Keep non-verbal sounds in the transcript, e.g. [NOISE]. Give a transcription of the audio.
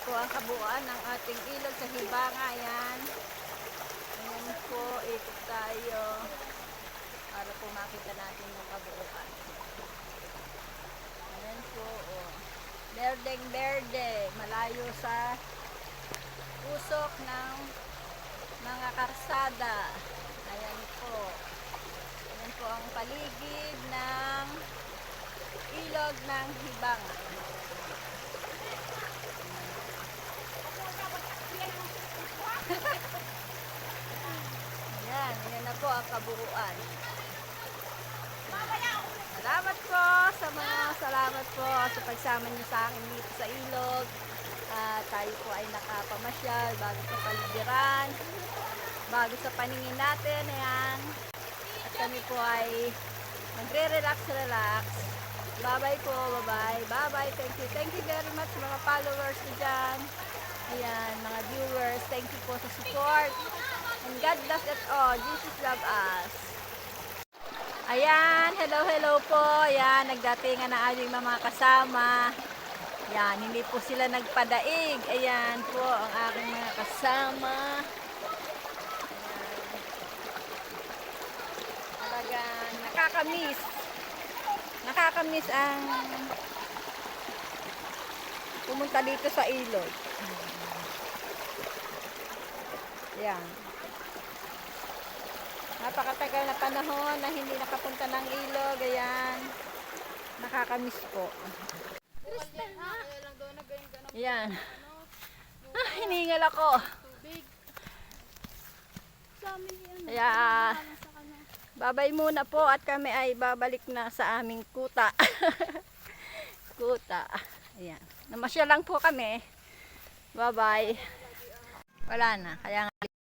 po ang kabuuan ng ating ilog sa Hibanga. Ayan. Ayan po, ikot tayo para po makita natin yung kabuuan. Ayan po, oh. Berdeng berde, malayo sa usok ng mga karsada. Ayan po. Ayan po ang paligid ng ilog ng Hibanga. Ayan, ayan na po ang kabuuan. Salamat po sa mga salamat po sa pagsama niyo sa akin dito sa ilog. Ah, tayo po ay nakapamasyal bago sa paligiran, bago sa paningin natin. Ayan. At kami po ay magre-relax, relax. Bye-bye po, bye-bye. Bye-bye, thank you. Thank you very much mga followers ko dyan. Ayan, mga viewers, thank you po sa support. And God bless us all. Jesus love us. Ayan, hello, hello po. Ayan, nagdatingan na aming mga kasama. Ayan, hindi po sila nagpadaig. Ayan po ang aking mga kasama. Ayan. Talagang nakakamiss. Nakakamiss ang pumunta dito sa ilog. Ayan. Napakatagal na panahon na hindi nakapunta ng ilog. Ayan. Nakakamiss po. Ayan. Ah, hiningal ako. Kaya, babay muna po at kami ay babalik na sa aming kuta. [LAUGHS] kuta. Ayan. Namasya lang po kami. Bye-bye. Wala na. Kaya nga